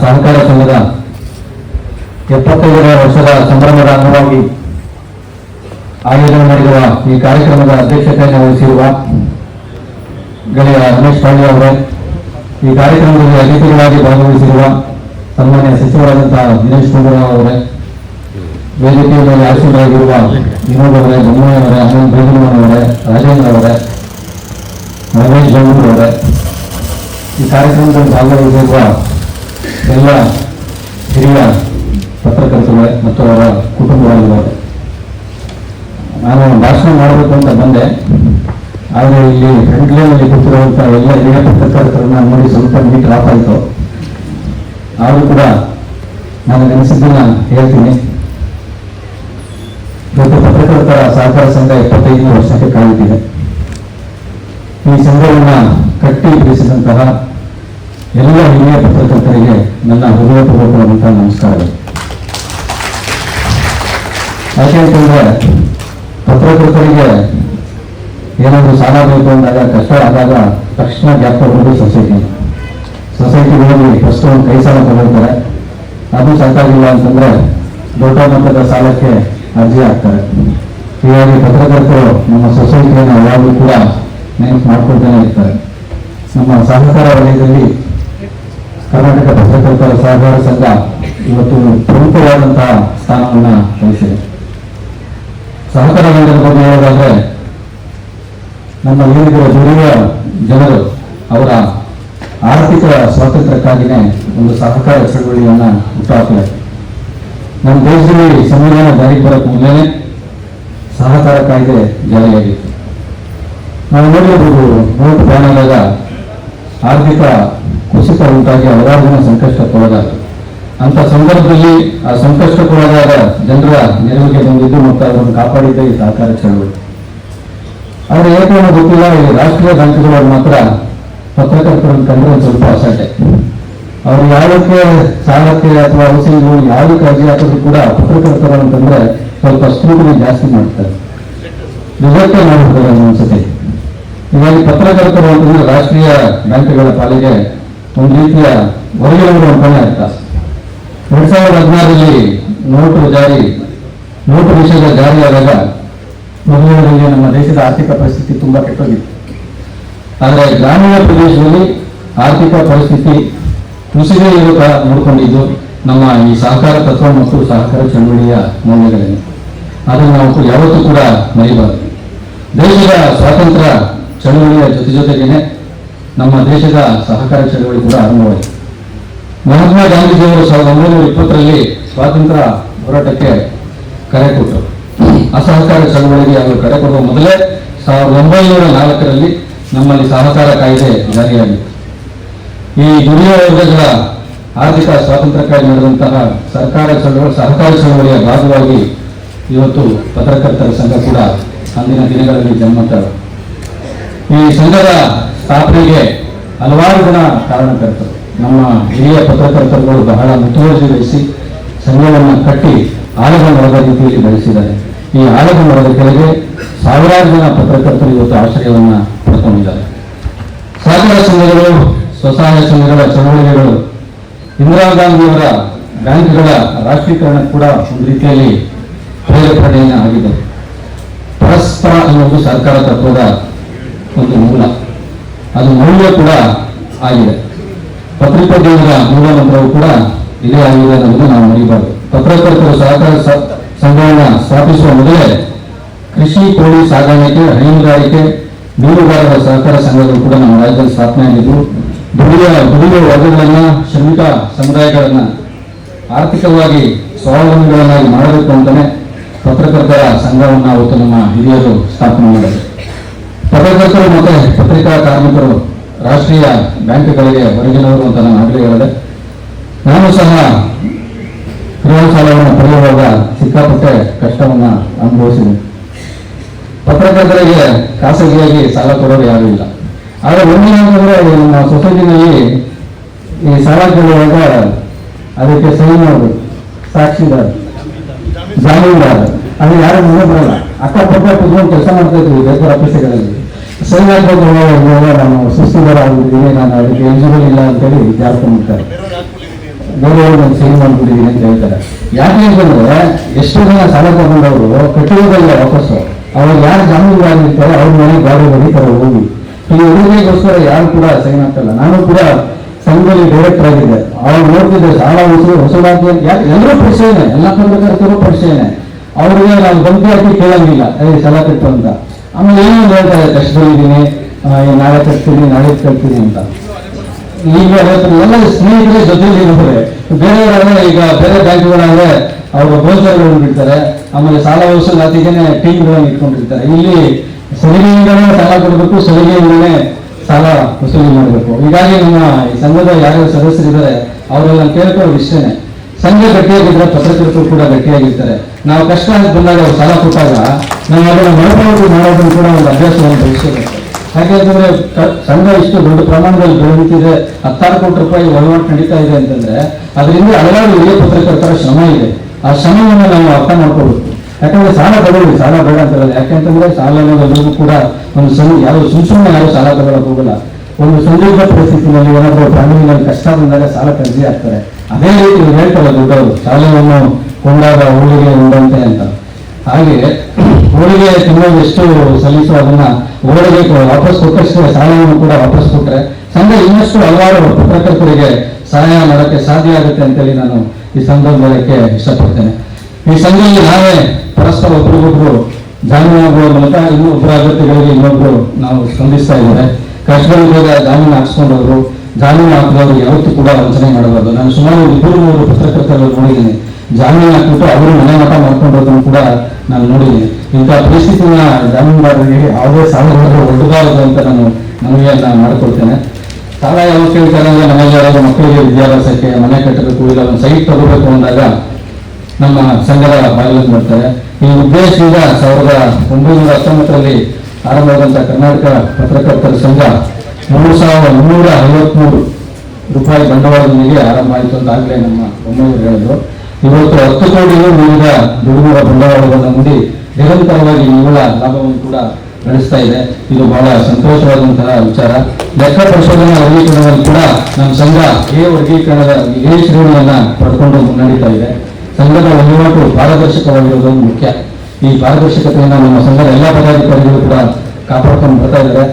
ಸಹಕಾರ ಸಂಘದ ಎಪ್ಪತ್ತೈದನೇ ವರ್ಷದ ಸಂಭ್ರಮದ ಅಂಗವಾಗಿ ಆಯೋಜನೆ ಮಾಡಿರುವ ಈ ಕಾರ್ಯಕ್ರಮದ ಅಧ್ಯಕ್ಷತೆಯನ್ನು ವಹಿಸಿರುವ ಗೆಳೆಯ ರಮೇಶ್ ಪಾಂಡೆ ಅವರೇ, ಈ ಕಾರ್ಯಕ್ರಮದಲ್ಲಿ ಅತಿಥಿಗಳಾಗಿ ಭಾಗವಹಿಸಿರುವ ಸನ್ಮಾನ್ಯ ಸಚಿವರಾದಂತಹ ದಿನೇಶ್ ಗುಂಡೂರಾವ್ ಅವರೇ ವೇದಿಕೆಯ ಮೇಲೆ ಆಸೀನರಾಗಿರುವ ವಿನೋದ್ ಅವರೇ ಬೊಮ್ಮಾಯಿ ಅವರೇ ಅನಂತ್ ಬೇಗಮನ್ ಅವರೇ ರಾಜೇಂದ್ರ ಅವರೇ ಮಹೇಶ್ ಅವರೇ ಈ ಕಾರ್ಯಕ್ರಮದಲ್ಲಿ ಭಾಗವಹಿಸಿರುವ ಎಲ್ಲ ಹಿರಿಯ ಪತ್ರಕರ್ತರುಗಳೇ ಮತ್ತು ಅವರ ಕುಟುಂಬವಾಗಿದ್ದಾರೆ ನಾನು ಭಾಷಣ ಮಾಡಬೇಕು ಅಂತ ಬಂದೆ. ಆದರೆ ಇಲ್ಲಿ ಫ್ರಂಟ್ ಲೈನಲ್ಲಿ ಕೂತಿರುವಂಥ ಎಲ್ಲ ಹಿರಿಯ ಪತ್ರಕರ್ತರನ್ನ ನೋಡಿ ಸ್ವಲ್ಪ ನೀಟ್ ಆಫ್ ಆಯಿತು. ಆದರೂ ಕೂಡ ನಾನು ನೆನೆಸಿದ್ದನ್ನ ಹೇಳ್ತೀನಿ. ಇವತ್ತು ಪತ್ರಕರ್ತರ ಸಹಕಾರ ಸಂಘ ಎಪ್ಪತ್ತೈದನೇ ವರ್ಷಕ್ಕೆ ಕಾಯುತ್ತಿದೆ ಈ ಸಂಘವನ್ನು ಕಟ್ಟಿ ಬೆಳೆಸಿದಂತಹ ಎಲ್ಲ ಹಿರಿಯ ಪತ್ರಕರ್ತರಿಗೆ ನನ್ನ ಹೃದಯಪೂರ್ವಕವಾದಂತಹ ನಮಸ್ಕಾರಗಳು. ಯಾಕೆ ಅಂತಂದ್ರೆ ಪತ್ರಕರ್ತರಿಗೆ ಏನಾದರೂ ಸಾಲ ಬೇಕು ಅಂದಾಗ, ಕಷ್ಟ ಆದಾಗ ತಕ್ಷಣ ಜ್ಞಾಪಕ ಸೊಸೈಟಿ. ಸೊಸೈಟಿ ಹೋಗಿ ಫಸ್ಟ್ ಒಂದು ಕೈ ಸಾಲ ತಗೊಳ್ತಾರೆ. ಅದು ಸಾಕಾಗಿಲ್ಲ ಅಂತಂದ್ರೆ ದೊಡ್ಡ ಮಟ್ಟದ ಸಾಲಕ್ಕೆ ಅರ್ಜಿ ಹಾಕ್ತಾರೆ. ಹೀಗಾಗಿ ಪತ್ರಕರ್ತರು ನಮ್ಮ ಸೊಸೈಟಿಯನ್ನು ಯಾವಾಗಲೂ ಕೂಡ ನೆನಪು ಮಾಡ್ಕೊಳ್ತಾನೆ ಇರ್ತಾರೆ. ನಮ್ಮ ಸಹಕಾರ ವಲಯದಲ್ಲಿ ಕರ್ನಾಟಕ ಪತ್ರಕರ್ತರ ಸಹಕಾರ ಸಂಘ ಇವತ್ತು ಪ್ರಮುಖವಾದಂತಹ ಸ್ಥಾನವನ್ನು ವಹಿಸಿದೆ. ಸಹಕಾರ ವಲಯದ ಬಗ್ಗೆ ಹೇಳೋದಾದ್ರೆ, ನಮ್ಮ ಏನಿರುವ ದುಡಿಯುವ ಜನರು ಅವರ ಆರ್ಥಿಕ ಸ್ವಾತಂತ್ರ್ಯಕ್ಕಾಗಿಯೇ ಒಂದು ಸಹಕಾರ ಚಳವಳಿಯನ್ನ ಹುಟ್ಟುಹಾಕಲಾಗಿದೆ ನಮ್ಮ ದೇಶದಲ್ಲಿ ಸಂವಿಧಾನ ಜಾರಿಗೆ ಬರೋಕ್ಕೆ ಮೊದಲೇ ಸಹಕಾರ ಕಾಯ್ದೆ ಜಾರಿಯಾಗಿತ್ತು ನಾವು ನೋಡಿರಬಹುದು, ನೋಟು ಬ್ಯಾನ್ ಆದಾಗ ಆರ್ಥಿಕ ಕುಸಿತ ಉಂಟಾಗಿ ಹಲವಾರು ಜನ ಅಂತ ಸಂದರ್ಭದಲ್ಲಿ ಆ ಸಂಕಷ್ಟಕ್ಕೊಳಗಾದ ಜನರ ನೆರವಿಗೆ ಬಂದಿದ್ದು ಮತ್ತು ಅದನ್ನು ಕಾಪಾಡಿದ್ದ ಈ ಸಹಕಾರ ಚಳವಳಿ. ಆದರೆ ಅನ್ನೋ ಗೊತ್ತಿಲ್ಲ ಈ ರಾಷ್ಟ್ರೀಯ ಬ್ಯಾಂಕ್ಗಳು ಮಾತ್ರ ಪತ್ರಕರ್ತರನ್ನು ಕಂಡ್ರೆ ಒಂದು ಸ್ವಲ್ಪ ಅಸಡ್ಡೆ. ಅವರು ಯಾವುದಕ್ಕೆ ಸಾಲಕ್ಕೆ ಅಥವಾ ಔಷಧಿಗಳು ಯಾವುದಕ್ಕೆ ಅರ್ಜಿ ಹಾಕಿದ್ರು ಕೂಡ ಪತ್ರಕರ್ತರು ಅಂತಂದ್ರೆ ಸ್ವಲ್ಪ ಸ್ಕ್ರೂಟಿನಿ ಜಾಸ್ತಿ ಮಾಡ್ತಾರೆ. ರಿಜೆಕ್ಟೇ ಮಾಡಿರ್ತಾರೆ ಅನ್ಸುತ್ತೆ. ಹೀಗಾಗಿ ಪತ್ರಕರ್ತರು ಅಂತಂದ್ರೆ ರಾಷ್ಟ್ರೀಯ ಬ್ಯಾಂಕ್ಗಳ ಪಾಲಿಗೆ ಒಂದು ರೀತಿಯ ಹೊರಗಿನವರು ಅಂತಾನೆ ಅರ್ಥ. ಎರಡ್ ಸಾವಿರದ ಹದಿನಾರರಲ್ಲಿ ನೋಟು ಜಾರಿ, ನೋಟು ವಿಷಯದ ಜಾರಿಯಾದಾಗ ಮೊದಲನೇದಾಗಿ ನಮ್ಮ ದೇಶದ ಆರ್ಥಿಕ ಪರಿಸ್ಥಿತಿ ತುಂಬಾ ಕೆಟ್ಟೋಗಿತ್ತು. ಆದರೆ ಗ್ರಾಮೀಣ ಪ್ರದೇಶದಲ್ಲಿ ಆರ್ಥಿಕ ಪರಿಸ್ಥಿತಿ ಕುಸಿದೇ ಯುವಕ ನೋಡಿಕೊಂಡಿದ್ದು ನಮ್ಮ ಈ ಸಹಕಾರ ತತ್ವ ಮತ್ತು ಸಹಕಾರ ಚಳುವಳಿಯ ಮೌಲ್ಯಗಳೇನು? ಅದನ್ನು ನಾವು ಯಾವತ್ತೂ ಕೂಡ ಮರಿಬಾರದು. ದೇಶದ ಸ್ವಾತಂತ್ರ್ಯ ಚಳುವಳಿಯ ಜೊತೆ ಜೊತೆಗೇನೆ ನಮ್ಮ ದೇಶದ ಸಹಕಾರ ಚಳುವಳಿ ಕೂಡ ಆರಂಭವಾಯಿತು. ಮಹಾತ್ಮ ಗಾಂಧೀಜಿಯವರು ಸಾವಿರದ ಒಂಬೈನೂರ ಇಪ್ಪತ್ತರಲ್ಲಿ ಸ್ವಾತಂತ್ರ್ಯ ಹೋರಾಟಕ್ಕೆ ಕರೆ ಕೊಟ್ಟರು. ಅಸಹಕಾರ ಚಳವಳಿಗೆ ಅವರು ಕರೆ ಕೊಡುವ ಮೊದಲೇ ಸಾವಿರದ ಒಂಬೈನೂರ ನಾಲ್ಕರಲ್ಲಿ ನಮ್ಮಲ್ಲಿ ಸಹಕಾರ ಕಾಯ್ದೆ ಜಾರಿಯಾಗಿತ್ತು. ಈ ದುಡಿಯುವ ವರ್ಗಗಳ ಆರ್ಥಿಕ ಸ್ವಾತಂತ್ರ್ಯಕ್ಕಾಗಿ ನಡೆದಂತಹ ಸರ್ಕಾರ ಚಳವಳಿ ಸಹಕಾರ ಚಳವಳಿಯ ಭಾಗವಾಗಿ ಇವತ್ತು ಪತ್ರಕರ್ತರ ಸಂಘ ಕೂಡ ಅಂದಿನ ದಿನಗಳಲ್ಲಿ ಜನ್ಮತ ಈ ಸಂಘದ ಸ್ಥಾಪನೆಗೆ ಹಲವಾರು ಜನ ಕಾರಣಕರ್ತರು. ನಮ್ಮ ಹಿರಿಯ ಪತ್ರಕರ್ತರುಗಳು ಬಹಳ ಮುತುವರ್ಜಿ ವಹಿಸಿ ಸಂಘವನ್ನು ಕಟ್ಟಿ ಆಳದ ಮರದ ರೀತಿಯಲ್ಲಿ ಬೆಳೆಸಿದ್ದಾರೆ ಈ ಆಳದ ಮರದ ಕೆಳಗೆ ಸಾವಿರಾರು ಜನ ಪತ್ರಕರ್ತರು ಇವತ್ತು ಆಶ್ರಯವನ್ನು ಪಡ್ಕೊಂಡಿದ್ದಾರೆ. ಸಹಕಾರ ಸಂಘಗಳು ಸ್ವಸಹಾಯ ಸಂಘಗಳ ಚಳವಳಿಗಳು. ಇಂದಿರಾ ಗಾಂಧಿಯವರ ಬ್ಯಾಂಕ್ಗಳ ರಾಷ್ಟ್ರೀಕರಣ ಕೂಡ ಒಂದು ರೀತಿಯಲ್ಲಿ ಪ್ರೇರೇಪಣೆಯನ್ನು ಆಗಿದೆ. ಪರಸ್ಪರ ಅನ್ನೋದು ಸರ್ಕಾರ ತತ್ವದ ಒಂದು ಮೂಲ. ಅದು ಮೌಲ್ಯ ಕೂಡ ಆಗಿದೆ. ಪತ್ರಿಕೋದ್ಯಮದ ಮೂಲ ಮಂತ್ರವು ಕೂಡ ಇದೇ ಆಗಿದೆ ಅನ್ನೋದನ್ನು ನಾವು ಮರಿಬಾರದು. ಪತ್ರಕರ್ತರು ಸಹಕಾರ ಸಂಘವನ್ನು ಸ್ಥಾಪಿಸುವ ಮೊದಲೇ ಕೃಷಿ, ಕೋಳಿ ಸಾಗಾಣಿಕೆ, ಹೈನುಗಾರಿಕೆ, ಮೀನುಗಾರರ ಸಹಕಾರ ಸಂಘಗಳು ಕೂಡ ನಮ್ಮ ರಾಜ್ಯದಲ್ಲಿ ಸ್ಥಾಪನೆ ಆಗಿದ್ದು ದುಡಿಯುವ ವರ್ಗಗಳನ್ನ ಶ್ರಮಿಕ ಸಮುದಾಯಗಳನ್ನು ಆರ್ಥಿಕವಾಗಿ ಸ್ವಾವಲಂಬಿಗಳನ್ನಾಗಿ ಮಾಡಬೇಕು ಅಂತಲೇ ಪತ್ರಕರ್ತರ ಸಂಘವನ್ನು ಅವತ್ತು ನಮ್ಮ ಹಿರಿಯರು ಸ್ಥಾಪನೆ ಮಾಡಿದರು ಪತ್ರಕರ್ತರು ಮತ್ತು ಪತ್ರಿಕಾ ಕಾರ್ಮಿಕರು ರಾಷ್ಟ್ರೀಯ ಬ್ಯಾಂಕ್ಗಳಿಗೆ ಹೊರಗಿನವರು ಅಂತ ನಾನು ಆಗಲೇ ಹೇಳಿದೆ, ನಾನು ಸಹ ಗೃಹ ಸಾಲವನ್ನು ಪಡೆಯುವಾಗ ಸಿಕ್ಕಾಪಟ್ಟೆ ಕಷ್ಟವನ್ನು ಅನುಭವಿಸಿದೆ. ಪತ್ರಕರ್ತರಿಗೆ ಖಾಸಗಿಯಾಗಿ ಸಾಲ ಕೊಡೋರು ಯಾರೂ ಇಲ್ಲ. ಆದರೆ ಒಂದೇನಂತಂದ್ರೆ ನಮ್ಮ ಸೊಸೈಟಿನಲ್ಲಿ ಈ ಸಾಲ ಕೇಳುವಾಗ ಅದಕ್ಕೆ ಸಹಿ ಮಾಡಬೇಕು. ಸಾಕ್ಷಿದಾರ ಜಾಮೀನುದಾರ ಅದು ಯಾರು ಮುಂದೆ ಬರಲ್ಲ. ಅಕ್ಕಪಕ್ಕ ಕುತ್ಕೊಂಡು ಕೆಲಸ ಮಾಡ್ತಾ ಇದ್ವಿ ಪೇಪರ್ ಆಫೀಸ್ಗಳಲ್ಲಿ. ಸಹಿ ಹಾಕ್ಬೇಕು ನಾನು ಸುಸ್ತಿದಾರ ಆಗಿದ್ದೀನಿ ನಾನು ಅದಕ್ಕೆ ಎಲಿಜಿಬಲ್ ಇಲ್ಲ ಅಂತೇಳಿ ಜಾರ್ಕೊಂಡ್ಬಿಡ್ತಾರೆ ಬೇರೆಯವರು ನಾನು ಸಹಿ ಮಾಡ್ಬಿಟ್ಟಿದ್ದೀನಿ ಅಂತ ಹೇಳ್ತಾರೆ. ಯಾಕೆ ಅಂತಂದ್ರೆ ಎಷ್ಟು ಜನ ಸಾಲ ತಗೊಂಡವರು ಕಟ್ಟಿರೋದಲ್ಲ ವಾಪಸ್ಸು. ಅವ್ರು ಯಾರು ಜಾಮೀನುದಾರರಿರ್ತಾರೆ ಅವ್ರ ಮನೆ ಗಾಡಿ ಹೊಡಿತಾರೆ ಹೋಗಿ. ಈ ಉಡುಗೆಗೋಸ್ಕರ ಯಾರು ಕೂಡ ಸೈನ್ ಆಗ್ತಲ್ಲ. ನಾನು ಕೂಡ ಸಂಘದಲ್ಲಿ ಡೈರೆಕ್ಟರ್ ಆಗಿದ್ದೆ. ಅವ್ರು ನೋಡ್ತಿದ್ದೆ ಸಾಲ ಉಸಿರು ಹೊಸದಾಗಿ ಯಾಕೆ ಎಲ್ಲರೂ ಪರಿಚಯನೆ ಎಲ್ಲ ಪತ್ರಕರ್ತರು ಪರಿಚಯನೆ ಅವ್ರಿಗೆ ನಾನು ಗಂಭೀರ ಹಾಕಿ ಕೇಳಂಗಿಲ್ಲ. ಏ ಸಲ ಕಟ್ಟು ಅಂತ. ಆಮೇಲೆ ಏನೋ ಹೇಳ್ತಾರೆ, ಕಷ್ಟದಲ್ಲಿದ್ದೀನಿ ನಾಳೆ ಕಟ್ತೀನಿ ನಾಳೆ ಕಟ್ತೀನಿ ಅಂತ. ಈಗ ಎಲ್ಲ ಸ್ನೇಹಿತರೆ ಜೊತೆಲಿ ಇರ್ತಾರೆ. ಬೇರೆಯವರಾದ್ರೆ ಈಗ ಬೇರೆ ಬ್ಯಾಂಕ್ಗಳಾದ್ರೆ ಅವರು ಗೋಚರಗಳನ್ನು ಬಿಡ್ತಾರೆ. ಆಮೇಲೆ ಸಾಲ ವಸೂಲಾತಿಗೆನೆ ಟೀಮ್ಗಳನ್ನು ಇಟ್ಕೊಂಡಿರ್ತಾರೆ. ಇಲ್ಲಿ ಸಲಿಗೆಯಿಂದಲೇ ಸಾಲ ಕೊಡಬೇಕು ಸಲಿಗೆಯಿಂದಲೇ ಸಾಲ ವಸೂಲಿ ಮಾಡಬೇಕು. ಹೀಗಾಗಿ ನಮ್ಮ ಈ ಸಂಘದ ಯಾರ್ಯಾರು ಸದಸ್ಯರಿದ್ದಾರೆ, ಅವರೆಲ್ಲ ಕೇಳ್ಕೊಳ್ಳೋ ವಿಷಯನೇ. ಸಂಘ ಗಟ್ಟಿಯಾಗಿದ್ರೆ ಪತ್ರಕರ್ತರು ಕೂಡ ಗಟ್ಟಿಯಾಗಿರ್ತಾರೆ. ನಾವು ಕಷ್ಟ ಅಂತ ಬಂದಾಗ ಅವ್ರು ಸಾಲ ಕೊಟ್ಟಾಗ ನಾವು ಅದನ್ನು ಮರುಪಾವತಿ ಮಾಡೋದನ್ನು ಕೂಡ ಒಂದು ಅಭ್ಯಾಸವನ್ನು ವಿಷಯ ಹಾಗಾದ್ರೆ ಅಂತಂದರೆ ಸಂಘ ಇಷ್ಟು ದೊಡ್ಡ ಪ್ರಮಾಣದಲ್ಲಿ ಬೆಳೆಯುತ್ತಿದೆ ಹತ್ತಾರು ಕೋಟಿ ರೂಪಾಯಿ ವಹಿವಾಟು ನಡೀತಾ ಇದೆ ಅಂತಂದ್ರೆ, ಅದರಿಂದ ಹಲವಾರು ಹಿರಿಯ ಪತ್ರಕರ್ತರ ಶ್ರಮ ಇದೆ. ಆ ಶ್ರಮವನ್ನು ನಾವು ಅರ್ಥ ಮಾಡ್ಕೋಬೇಕು ಯಾಕಂದ್ರೆ ಸಾಲ ತಗೊಳ್ಳಿ ಸಾಲ ಬೇಡ ಅಂತ ಹೇಳಲ್ಲ ಯಾಕೆಂತಂದ್ರೆ ಸಾಲ ಅನ್ನೋದು ಕೂಡ ಒಂದು ಸಂ ಯಾರು ಸುಮ್ ಸುಮ್ಮನೆ ಯಾರು ಸಾಲ ತಗೊಳಕ್ ಹೋಗಲ್ಲ. ಒಂದು ಸಂದಿಗ್ಧ ಪರಿಸ್ಥಿತಿನಲ್ಲಿ ಏನಾದರೂ ಫ್ಯಾಮಿಲಿನಲ್ಲಿ ಕಷ್ಟ ಬಂದಾಗ ಸಾಲ ಕರ್ಜಿ ಆಗ್ತಾರೆ. ಅದೇ ರೀತಿ ಹೇಳ್ತಾರೆ, ದೊಡ್ಡವರು ಸಾಲವನ್ನು ಕೊಂಡಾಗ ಹೋಳಿಗೆ ಉಂಡಂತೆ ಅಂತ. ಹಾಗೆ ಹೋಳಿಗೆ ತಿನ್ನೋದು ಎಷ್ಟು ಸಲ್ಲಿಸೋ ಅದನ್ನ ಹೋಳಿಗೆ ವಾಪಸ್ ಕೊಟ್ಟಷ್ಟೇ ಸಾಲವನ್ನು ಕೂಡ ವಾಪಸ್ ಕೊಟ್ಟರೆ ಸಂಘ ಇನ್ನಷ್ಟು ಹಲವಾರು ಪತ್ರಕರ್ತರಿಗೆ ಸಹಾಯ ಮಾಡೋಕ್ಕೆ ಸಾಧ್ಯ ಆಗುತ್ತೆ ಅಂತೇಳಿ ನಾನು ಈ ಸಂದರ್ಭಕ್ಕೆ ಇಷ್ಟಪಡ್ತೇನೆ. ಈ ಸಂಘದಲ್ಲಿ ನಾವೇ ಪರಸ್ಪರ ಒಬ್ರಿಗೊಬ್ರು ಜಾಮೀನು ಆಗುವ ಮೂಲಕ ಇನ್ನೂ ಒಬ್ಬರ ಅಗತ್ಯಗಳಿಗೆ ಇನ್ನೊಬ್ರು ನಾವು ಸ್ಪಂದಿಸ್ತಾ ಇದ್ದಾರೆ. ಕಷ್ಟಗಳಿದ್ದಾಗ ಜಾಮೀನು ಹಾಕ್ಸ್ಕೊಂಡವರು ಜಾಮೀನು ಹಾಕಿದವರು ಯಾವತ್ತೂ ಕೂಡ ವಂಚನೆ ಮಾಡಬಾರ್ದು. ನಾನು ಸುಮಾರು ಇಬ್ಬರು ಮೂರು ಪತ್ರಕರ್ತರು ನೋಡಿದ್ದೀನಿ. ಜಾಮೀನು ಹಾಕಿಬಿಟ್ಟು ಅವರು ಮನೆ ಮಠ ಮಾಡ್ಕೊಂಡಿರೋದನ್ನು ಕೂಡ ನಾನು ನೋಡಿದ್ದೀನಿ. ಇಂಥ ಪರಿಸ್ಥಿತಿನ ಜಾಮೀನುದಾರರಿಗೆ ಯಾವುದೇ ಸಾಲಗಳು ಒಡ್ಡಬಾರದು ಅಂತ ನಾನು ಮನವಿಯನ್ನ ಮಾಡಿಕೊಡ್ತೇನೆ ಸಾಲ ಯಾವ ಕೇಳ್ತಾರೆ ಅಂದ್ರೆ ಮನೆಗೆ ಯಾರಾದ್ರೂ ಮಕ್ಕಳಿಗೆ ವಿದ್ಯಾಭ್ಯಾಸಕ್ಕೆ ಮನೆ ಕಟ್ಟಬೇಕು, ಇಲ್ಲ ಒಂದು ಸೈಟ್ ತಗೋಬೇಕು ಅಂದಾಗ ನಮ್ಮ ಸಂಘದ ಬಾಗಿಲಿಗೆ ಬರ್ತಾರೆ ಈ ಉದ್ದೇಶದಿಂದ ಸಾವಿರದ ಒಂಬೈನೂರ ಹತ್ತೊಂಬತ್ತರಲ್ಲಿ ಆರಂಭವಾದಂಥ ಕರ್ನಾಟಕ ಪತ್ರಕರ್ತರ ಸಂಘ ಮೂರು ಸಾವಿರದ ಮುನ್ನೂರ ಐವತ್ಮೂರು ರೂಪಾಯಿ ಬಂಡವಾಳದೊಂದಿಗೆ ಆರಂಭ ಆಯಿತು ಅಂತ ಆಗಲೇ ನಮ್ಮ ಬೊಮ್ಮಾಯಿಯವರು ಹೇಳಿದ್ರು. ಇವತ್ತು ಹತ್ತು ಕೋಟಿಗೂ ಮೀರಿದ ದುಡಿಮುವ ಬಂಡವಾಳವನ್ನು ನೋಡಿ ನಿರಂತರವಾಗಿ ನಿವ್ವಳ ಲಾಭವನ್ನು ಕೂಡ ನಡೆಸ್ತಾ ಇದೆ. ಇದು ಬಹಳ ಸಂತೋಷವಾದಂತಹ ವಿಚಾರ. ಲೆಕ್ಕ ಪರಿಶೋಧನಾ ವರ್ಗೀಕರಣವನ್ನು ಕೂಡ ನಮ್ಮ ಸಂಘ ಎ ವರ್ಗೀಕರಣದ ಎ ಶ್ರೇಣಿಯನ್ನ ಪಡ್ಕೊಂಡು ಮುನ್ನಡೀತಾ ಇದೆ. ಸಂಘದ ವಹಿವಾಟು ಪಾರದರ್ಶಕವಾಗಿರುವುದು ಮುಖ್ಯ. ಈ ಪಾರದರ್ಶಕತೆಯನ್ನು ನಮ್ಮ ಸಂಘದ ಎಲ್ಲ ಪದಾಧಿಕಾರಿಗಳು ಕೂಡ ಕಾಪಾಡ್ಕೊಂಡು ಬರ್ತಾ ಇದ್ದಾರೆ.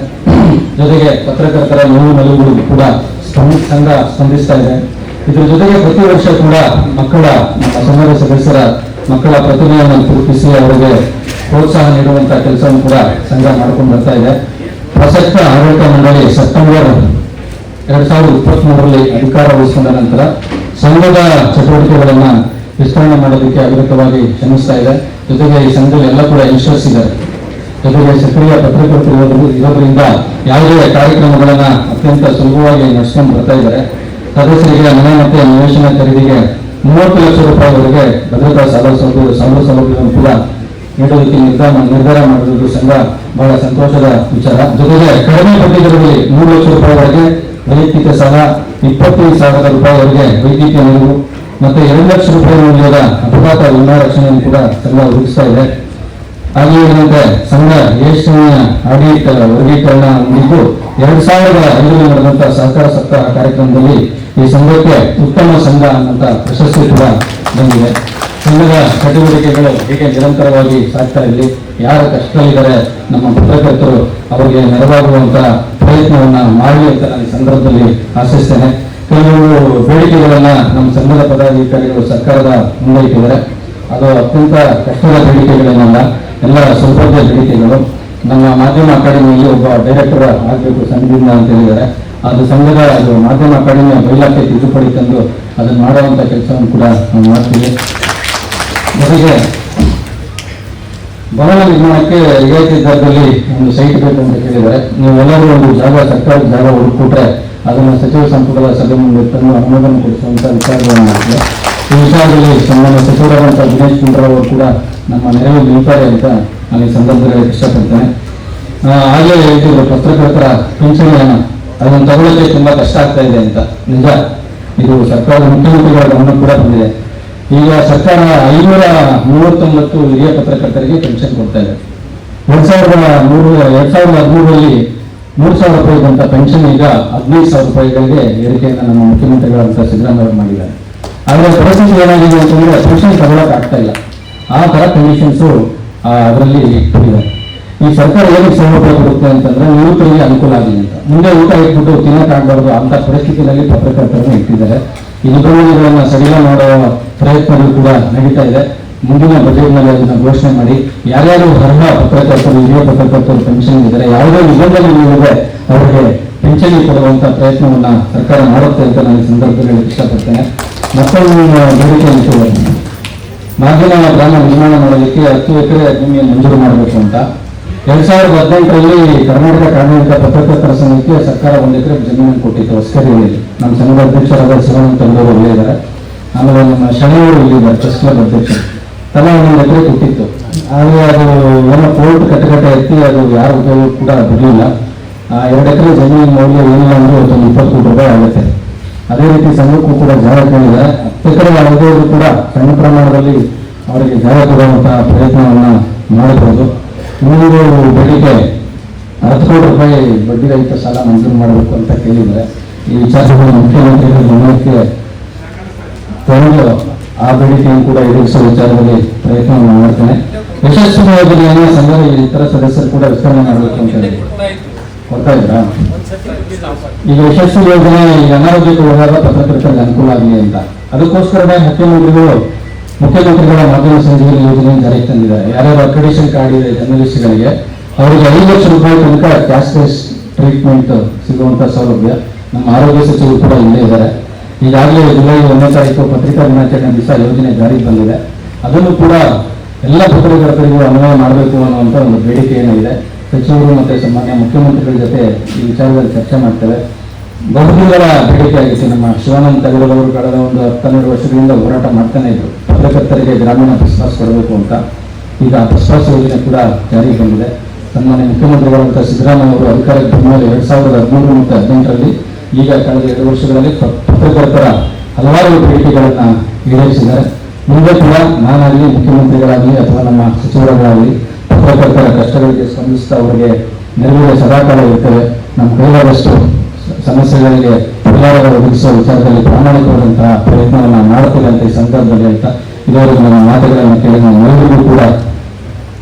ಜೊತೆಗೆ ಪತ್ರಕರ್ತರ ನೋವು ನಲಿವುಗಳು ಕೂಡ ಸಂಘ ಸ್ಪಂದಿಸ್ತಾ ಇದೆ. ಇದರ ಜೊತೆಗೆ ಪ್ರತಿ ವರ್ಷ ಕೂಡ ಮಕ್ಕಳ, ನಮ್ಮ ಸಂಘದ ಸದಸ್ಯರ ಮಕ್ಕಳ ಪ್ರತಿಭೆಯನ್ನು ಗುರುತಿಸಿ ಅವರಿಗೆ ಪ್ರೋತ್ಸಾಹ ನೀಡುವಂತಹ ಕೆಲಸವನ್ನು ಕೂಡ ಸಂಘ ಮಾಡ್ಕೊಂಡು ಬರ್ತಾ ಇದೆ. ಪ್ರಸಕ್ತ ಆಡಳಿತ ಮಂಡಳಿ ಸೆಪ್ಟೆಂಬರ್ ಎರಡ್ ಸಾವಿರದ ಇಪ್ಪತ್ತ್ ಮೂರರಲ್ಲಿ ಅಧಿಕಾರ ವಹಿಸಿಕೊಂಡ ನಂತರ ಸಂಘದ ಚಟುವಟಿಕೆಗಳನ್ನ ವಿಸ್ತರಣೆ ಮಾಡೋದಕ್ಕೆ ಅವಿರತವಾಗಿ ಶ್ರಮಿಸ್ತಾ ಇದೆ. ಜೊತೆಗೆ ಈ ಸಂಘದಲ್ಲಿ ಎಲ್ಲ ಕೂಡ ಯಂಗ್ಸ್ಟರ್ಸ್ ಇದ್ದಾರೆ ಜೊತೆಗೆ ಸಕ್ರಿಯ ಪತ್ರಕರ್ತರು ಇರೋದ್ರಿಂದ- ಯಾವುದೇ ಕಾರ್ಯಕ್ರಮಗಳನ್ನ ಅತ್ಯಂತ ಸುಲಭವಾಗಿ ನಡೆಸ್ಕೊಂಡು ಬರ್ತಾ ಇದ್ದಾರೆ. ಸದಸ್ಯರಿಗೆ ಮನೆ ಮತ್ತೆ ನಿವೇಶನ ಖರೀದಿಗೆ ಮೂವತ್ತು ಲಕ್ಷ ರೂಪಾಯಿವರೆಗೆ ಭದ್ರತಾ ಸಾಲ ಸೌಲಭ್ಯ ಸಾಲ ಸೌಲಭ್ಯವನ್ನು ಕೂಡ ನೀಡೋದಕ್ಕೆ ನಿರ್ಧಾರ ನಿರ್ಧಾರ ಮಾಡಿರುವುದು ಸಂಘ ಬಹಳ ಸಂತೋಷದ ವಿಚಾರ. ಜೊತೆಗೆ ಕಡಿಮೆ ಬಡ್ಡಿದರದಲ್ಲಿ ಮೂರು ಲಕ್ಷ ರೂಪಾಯಿವರೆಗೆ ವೈಯಕ್ತಿಕ ಸಾಲ, ಇಪ್ಪತ್ತೈದು ಸಾವಿರದ ರೂಪಾಯಿವರೆಗೆ ವೈದ್ಯಕೀಯ ನೆರವು ಮತ್ತೆ ಎರಡು ಲಕ್ಷ ರೂಪಾಯಿ ಮೌಲ್ಯದ ಅಪಘಾತ ವಿಮಾ ರಕ್ಷಣೆಯನ್ನು ಕೂಡ ಸರ್ಕಾರ ಒದಗಿಸ್ತಾ ಇದೆ. ಹಾಗೆ ಏನಂತೆ ಸಂಘ ಏಷ್ಯ ಆಡಳಿತ ವರ್ಗೀಕರಣ ಹೊಂದಿದ್ದು ಎರಡ್ ಸಾವಿರದ ಐದರಲ್ಲಿ ನಡೆದಂತಹ ಸಹಕಾರ ಸಪ್ತಾಹ ಕಾರ್ಯಕ್ರಮದಲ್ಲಿ ಈ ಸಂಘಕ್ಕೆ ಉತ್ತಮ ಸಂಘ ಅನ್ನಂತ ಪ್ರಶಸ್ತಿ ಕೂಡ ಬಂದಿದೆ. ಸಂಘದ ಚಟುವಟಿಕೆಗಳು ಹೀಗೆ ನಿರಂತರವಾಗಿ ಸಾಗ್ತಾ ಇರಲಿ ಯಾರ ಕಷ್ಟದಲ್ಲಿದ್ದಾರೆ, ನಮ್ಮ ಪತ್ರಕರ್ತರು ಅವರಿಗೆ ನೆರವಾಗುವಂತಹ ಪ್ರಯತ್ನವನ್ನ ಮಾಡಲಿ ಅಂತ ಸಂದರ್ಭದಲ್ಲಿ ಆಶಿಸ್ತೇನೆ. ಕೆಲವು ಬೇಡಿಕೆಗಳನ್ನ ನಮ್ಮ ಸಂಘದ ಪದಾಧಿಕಾರಿಗಳು ಸರ್ಕಾರದ ಮುಂದೆ ಇಟ್ಟಿದ್ದಾರೆ. ಅದು ಅತ್ಯಂತ ಕಷ್ಟದ ಬೇಡಿಕೆಗಳೇನಲ್ಲ, ಎಲ್ಲ ಸೌಲಭ್ಯ ಬೇಡಿಕೆಗಳು. ನಮ್ಮ ಮಾಧ್ಯಮ ಅಕಾಡೆಮಿಯಲ್ಲಿ ಒಬ್ಬ ಡೈರೆಕ್ಟರ್ ಆಗಬೇಕು ಸಂಘದಿಂದ ಅಂತ ಹೇಳಿದ್ದಾರೆ. ಅದು ಸಂಘದ ಅದು ಮಾಧ್ಯಮ ಅಕಾಡೆಮಿಯ ಬೈಲಾಕ್ಕೆ ತಿದ್ದುಪಡಿ ತಂದು ಅದನ್ನು ಮಾಡುವಂಥ ಕೆಲಸವನ್ನು ಕೂಡ ನಾವು ಮಾಡ್ತೀವಿ. ಜೊತೆಗೆ ಭವನ ನಿರ್ಮಾಣಕ್ಕೆ ರಿಯಾಯಿತಿ ದರದಲ್ಲಿ ಒಂದು ಸೈಟ್ ಬೇಕು ಅಂತ ಕೇಳಿದ್ದಾರೆ. ನೀವೆಲ್ಲರೂ ಒಂದು ಜಾಗ ಸರ್ಕಾರದ ಜಾಗ ಹುಡುಕ್ಬಿಟ್ರೆ ಅದನ್ನು ಸಚಿವ ಸಂಪುಟದ ಸಭೆ ಮುಂದೆ ತಂದು ಅನುಮೋದನೆ ಕೊಡಿಸುವಂತ ವಿಚಾರಗಳನ್ನು ಮಾಡಿದೆ. ಈ ವಿಷಯದಲ್ಲಿ ಸನ್ಮಾನ್ಯ ಸಚಿವರಾದಂಥ ದಿನೇಶ್ ಗುಂಡ್ರಾವ್ ಅವರು ಕೂಡ ನಮ್ಮ ನೆರವು ನಿಲ್ತಾರೆ ಅಂತ ನಾನು ಈ ಸಂದರ್ಭದಲ್ಲಿ ಇಷ್ಟಪಡ್ತೇನೆ ಹಾಗೆ ಹೇಳ್ತಿದ್ರು ಪತ್ರಕರ್ತರ ಪಿಂಚಣಿಯನ್ನು ಅದನ್ನು ತಗೊಳ್ಳೋಕೆ ತುಂಬಾ ಕಷ್ಟ ಆಗ್ತಾ ಇದೆ ಅಂತ. ನಿಜ, ಇದು ಸರ್ಕಾರದ ಮುಖ್ಯಮಂತ್ರಿಗಳ ಗಮನ ಕೂಡ ಬಂದಿದೆ. ಈಗ ಸರ್ಕಾರ ಐನೂರ ಮೂವತ್ತೊಂಬತ್ತು ಹಿರಿಯ ಪತ್ರಕರ್ತರಿಗೆ ಪೆನ್ಷನ್ ಕೊಡ್ತಾ ಇದೆ. ಎರಡ್ ಸಾವಿರದ ಮೂರು, ಎರಡ್ ಸಾವಿರದ ಹದಿಮೂರರಲ್ಲಿ ಮೂರು ಸಾವಿರ ರೂಪಾಯಿ ಇದ್ದಂತ ಪೆನ್ಷನ್ ಈಗ ಹದಿನೈದು ಸಾವಿರ ರೂಪಾಯಿಗಳಿಗೆ ಏರಿಕೆಯನ್ನು ನಮ್ಮ ಮುಖ್ಯಮಂತ್ರಿಗಳಂತ ಸಿದ್ದರಾಮಯ್ಯ ಅವರು ಮಾಡಿದ್ದಾರೆ. ಆದರೆ ಪರಿಸ್ಥಿತಿ ಏನಾಗಿದೆ ಅಂತಂದ್ರೆ ಪೆನ್ಷನ್ ತಗೊಳಕ್ ಆಗ್ತಾ ಇಲ್ಲ. ಆ ತರ ಕಂಡೀಷನ್ಸ್ ಅದರಲ್ಲಿ ಇದೆ ಈ ಸರ್ಕಾರ ಏನಕ್ಕೆ ಸೌಲಭ್ಯ ಕೊಡುತ್ತೆ ಅಂತಂದ್ರೆ ನಿವೃತ್ತರಿಗೆ ಅನುಕೂಲ ಆಗಲಿ ಅಂತ. ಮುಂದೆ ಊಟ ಇಟ್ಬಿಟ್ಟು ತಿನ್ನಕ್ಕಾಗಬಾರ್ದು ಅಂತ ಪರಿಸ್ಥಿತಿಯಲ್ಲಿ ಪತ್ರಕರ್ತರನ್ನು ಇಟ್ಟಿದ್ದಾರೆ. ಈ ನಿಬಂಧನೆಗಳನ್ನು ಸಡಿಲ ಮಾಡುವ ಪ್ರಯತ್ನಗಳು ಕೂಡ ನಡೀತಾ ಇದೆ. ಮುಂದಿನ ಬಜೆಟ್ನಲ್ಲಿ ಅದನ್ನ ಘೋಷಣೆ ಮಾಡಿ ಯಾರ್ಯಾರು ಅರ್ಹ ಪತ್ರಕರ್ತರು, ಹಿರಿಯ ಪತ್ರಕರ್ತರು ಪೆನ್ಷನ್ ಇದ್ದಾರೆ, ಯಾವುದೇ ನಿಬಂಧನೆ ಇಲ್ಲದೆ ಅವರಿಗೆ ಪಿಂಚಣಿ ಕೊಡುವಂತ ಪ್ರಯತ್ನವನ್ನ ಸರ್ಕಾರ ಮಾಡುತ್ತೆ ಅಂತ ನಾನು ಈ ಸಂದರ್ಭದಲ್ಲಿ ಇಷ್ಟಪಡ್ತೇನೆ ಮತ್ತೊಂದು ಬೇಡಿಕೆ ಇತ್ತು ಮಾಧ್ಯಮ ಗ್ರಾಮ ನಿರ್ಮಾಣ ಮಾಡಲಿಕ್ಕೆ ಹತ್ತು ಎಕರೆ ಭೂಮಿಯನ್ನು ಮಂಜೂರು ಮಾಡಬೇಕು ಅಂತ. ಎರಡ್ ಸಾವಿರದ ಹದಿನೆಂಟರಲ್ಲಿ ಕರ್ನಾಟಕ ಕಾರ್ಮಿಕ ಪತ್ರಕರ್ತರ ಸಂಘಕ್ಕೆ ಸರ್ಕಾರ ಒಂದು ಎಕರೆ ಜಮೀನನ್ನು ಕೊಟ್ಟಿತ್ತು ಹೊಸಕೇರಿಯಲ್ಲಿ ನಮ್ಮ ಸಂಘದ ಅಧ್ಯಕ್ಷರಾದ ಶಿವಾನಂದ ತಂದೂರು ಇಲ್ಲಿದ್ದಾರೆ ಆಮೇಲೆ ನಮ್ಮ ಶನಿಯವರು ಇಲ್ಲಿದ್ದಾರೆ ಟ್ರಸ್ಟ್ ಕ್ಲಬ್ ಅಧ್ಯಕ್ಷರು. ಒಂದೊಂದು ಎಕರೆ ಕೊಟ್ಟಿತ್ತು ಆದರೆ ಅದು ಎಲ್ಲ ಕೋರ್ಟ್ ಕಟ್ಟಕಟ್ಟೆ ಎತ್ತಿ ಅದು ಯಾರು ಉಪಯೋಗ ಕೂಡ ಬರಲಿಲ್ಲ. ಎರಡು ಎಕರೆ ಜಮೀನಿನ ಮೌಲ್ಯ ಏನಿಲ್ಲ ಅಂದ್ರೆ ಒಂದು ಇಪ್ಪತ್ತು ಕೋಟಿ ರೂಪಾಯಿ ಆಗುತ್ತೆ. ಅದೇ ರೀತಿ ಸಂಘಕ್ಕೂ ಕೂಡ ಜಾಗ ಕೇಳಿದೆ. ಹತ್ತು ಎಕರೆ ಯಾವುದೇ ಕೂಡ ಸಣ್ಣ ಪ್ರಮಾಣದಲ್ಲಿ ಅವರಿಗೆ ಜಾಗ ಕೊಡುವಂತಹ ಪ್ರಯತ್ನವನ್ನು ಮಾಡಬಹುದು. ಮುಂದಿನ ಬೆಳಿಗ್ಗೆ ಹತ್ತು ಕೋಟಿ ರೂಪಾಯಿ ಬಡ್ಡಿ ರಹಿತ ಸಾಲ ಮಂಜೂರು ಮಾಡಬೇಕು ಅಂತ ಕೇಳಿದರೆ ಈ ವಿಚಾರಗಳು ಮುಖ್ಯಮಂತ್ರಿಗಳ ಗಮನಕ್ಕೆ ತಂದು ಆ ಬೇಡಿಕೆಯನ್ನು ಕೂಡ ಈಡೇರಿಸುವ ವಿಚಾರದಲ್ಲಿ ಪ್ರಯತ್ನ ಮಾಡ್ತೇನೆ. ಯಶಸ್ವಿ ಅನ್ನೋ ಸಂಘದ ಇತರ ಸದಸ್ಯರು ಕೂಡ ವಿಸ್ತರಣೆ ಮಾಡಬೇಕು ಅಂತ ಹೇಳಿ. ಕೊಡ್ತಾ ಇದ್ರಾ ಈಗ ಯಶಸ್ವಿ ಯೋಜನೆ, ಈಗ ಅನಾರೋಗ್ಯಕ್ಕೆ ಒಳಗಾದ ಪತ್ರಕರ್ತರಿಗೆ ಅನುಕೂಲ ಆಗಲಿ ಅಂತ. ಅದಕ್ಕೋಸ್ಕರನೇ ಮುಖ್ಯಮಂತ್ರಿಗಳು ಮುಖ್ಯಮಂತ್ರಿಗಳ ಮಾಧ್ಯಮ ಸಂಜೀವಿನಿ ಯೋಜನೆ ಜಾರಿಗೆ ತಂದಿದ್ದಾರೆ. ಯಾರ್ಯಾರು ಅಕ್ರೆಡಿಷನ್ ಕಾರ್ಡ್ ಇದೆ ಜರ್ನಲಿಸ್ಟ್ಗಳಿಗೆ ಅವರಿಗೆ ಐದು ಲಕ್ಷ ರೂಪಾಯಿ ತನಕ ಕ್ಯಾಶ್ಲೆಸ್ ಟ್ರೀಟ್ಮೆಂಟ್ ಸಿಗುವಂತಹ ಸೌಲಭ್ಯ. ನಮ್ಮ ಆರೋಗ್ಯ ಸಚಿವರು ಕೂಡ ಇಲ್ಲೇ ಇದ್ದಾರೆ. ಈಗಾಗಲೇ ಜುಲೈ ಒಂದನೇ ತಾರೀಕು ಪತ್ರಿಕಾ ದಿನಾಚರಣೆ ದಿವಸ ಯೋಜನೆ ಜಾರಿಗೆ ಬಂದಿದೆ. ಅದನ್ನು ಕೂಡ ಎಲ್ಲ ಪತ್ರಕರ್ತರಿಗೂ ಅನ್ವಯ ಮಾಡಬೇಕು ಅನ್ನುವಂಥ ಒಂದು ಬೇಡಿಕೆ ಏನಿದೆ. ಸಚಿವರು ಮತ್ತು ಸಾಮಾನ್ಯ ಮುಖ್ಯಮಂತ್ರಿಗಳ ಜೊತೆ ಈ ವಿಚಾರದಲ್ಲಿ ಚರ್ಚೆ ಮಾಡ್ತೇವೆ. ಬಹುದಿನಗಳ ಬೇಡಿಕೆ ಆಗಿತ್ತು. ನಮ್ಮ ಶಿವಾನಂದ ತಗಡದವರು ಕಳೆದ ಒಂದು ಹತ್ತೆರಡು ವರ್ಷಗಳಿಂದ ಹೋರಾಟ ಮಾಡ್ತಾನೆ ಇದ್ರು. ಪತ್ರಕರ್ತರಿಗೆ ಗ್ರಾಮೀಣ ಪ್ರಸ್ತಾಸ್ ಕೊಡಬೇಕು ಅಂತ. ಈಗ ಆ ಪ್ರಸ್ತಾಸ್ ಯೋಜನೆ ಕೂಡ ಜಾರಿಗೆ ಬಂದಿದೆ. ಸನ್ಮಾನ್ಯ ಮುಖ್ಯಮಂತ್ರಿಗಳಂತ ಸಿದ್ದರಾಮಯ್ಯ ಅವರು ಅಧಿಕಾರಕ್ಕೆ ಬಂದ ಎರಡ್ ಸಾವಿರದ ಹದಿಮೂರು ಮತ್ತು ಹದಿನೆಂಟರಲ್ಲಿ ಈಗ ಕಳೆದ ಎರಡು ವರ್ಷಗಳಲ್ಲಿ ಪತ್ರಕರ್ತರ ಹಲವಾರು ಬೇಡಿಕೆಗಳನ್ನ ಈಡೇರಿಸಿದ್ದಾರೆ. ಮುಂದೆ ಕೂಡ ನಾನಾಗಲಿ ಮುಖ್ಯಮಂತ್ರಿಗಳಾಗಲಿ ಅಥವಾ ನಮ್ಮ ಸಚಿವರುಗಳಾಗಲಿ ಪತ್ರಕರ್ತರ ಕಷ್ಟಗಳಿಗೆ ಸ್ಪಂದಿಸ್ತಾ ಅವರಿಗೆ ನೆರವಿಗೆ ಸದಾಕಾಲ ಇರ್ತೇವೆ ನಮ್ಮ ಕೈಲಾದಷ್ಟು ಸ- ಸಮಸ್ಯೆಗಳಿಗೆ ಪರಿಹಾರಗಳು ಒದಗಿಸುವ ವಿಚಾರದಲ್ಲಿ ಪ್ರಾಮಾಣಿಕವಾದಂತಹ ಪ್ರಯತ್ನವನ್ನು ಮಾಡುತ್ತೇವೆ ಅಂತ ಈ ಸಂದರ್ಭದಲ್ಲಿ ಅಂತ ಇದುವರೆಗೂ ನಮ್ಮ ಮಾತುಗಳನ್ನು ಕೇಳಿ ನಾನು ಎಲ್ಲರಿಗೂ ಕೂಡ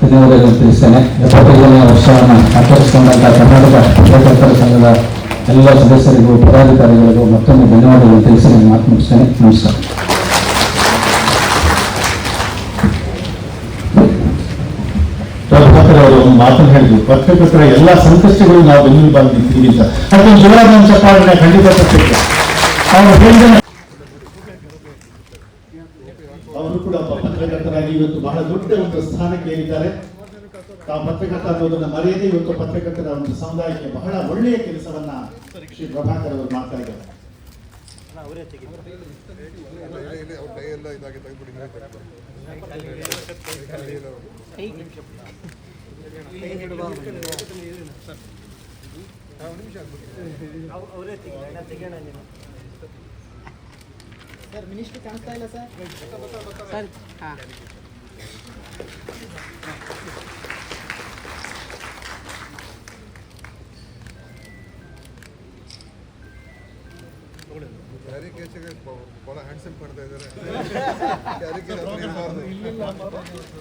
ಧನ್ಯವಾದಗಳನ್ನು ತಿಳಿಸ್ತೇನೆ. ಎಪ್ಪತ್ತೈದನೇ ವರ್ಷವನ್ನು ಆಚರಿಸಿಕೊಂಡಂತಹ ಕರ್ನಾಟಕ ಪತ್ರಕರ್ತರ ಸಂಘದ ಎಲ್ಲ ಸದಸ್ಯರಿಗೂ ಪದಾಧಿಕಾರಿಗಳಿಗೂ ಮತ್ತೊಮ್ಮೆ ಧನ್ಯವಾದಗಳು ತಿಳಿಸಿ ನಾನು ಮಾತು ಮುಗಿಸ್ತೇನೆ ನಮಸ್ಕಾರ ಅವರು ಒಂದು ಮಾತನ್ನು ಹೇಳಿದ್ರು. ಪತ್ರಕರ್ತರ ಎಲ್ಲ ಸಂಕಷ್ಟಗಳು ನಾವು ಬೆನ್ನೆಲುಬಾಗಿ ನಿಂತಿದ್ದೀವಿ ಅಂತ ಅದೊಂದು ಜೋರಾದ ಪಾಲನೆ ಖಂಡಿತ ತಪ್ಪಬೇಕು ಅವರು ಹೇಳಿದ ಅವರು ಕೂಡ ಪತ್ರಕರ್ತರಾಗಿ ಇವತ್ತು ಬಹಳ ದೊಡ್ಡ ಒಂದು ಸ್ಥಾನಕ್ಕೆ ಏರಿದ್ದಾರೆ. ತಾವು ಪತ್ರಕರ್ತ ಅನ್ನೋದನ್ನ ಮರೆಯದೆ ಇವತ್ತು ಪತ್ರಕರ್ತರ ಒಂದು ಸಮುದಾಯಕ್ಕೆ ಬಹಳ ಒಳ್ಳೆಯ ಕೆಲಸವನ್ನ ಶ್ರೀ ಪ್ರಭಾಕರ್ ಅವರು ಮಾಡ್ತಾ ಇದ್ದಾರೆ ಸರ್ ಮಿನಿಸ್ಟ್ರಿ ಕಾಣಿಸ್ತಾ ಇಲ್ಲ ಸರ್ ಸರ್ ಹಾಂ ಯಾರಿಗೆ ಬಹಳ ಹ್ಯಾಂಡ್ಸಮ್ ಕಾಣ್ತಾ ಇದ್ದಾರೆ.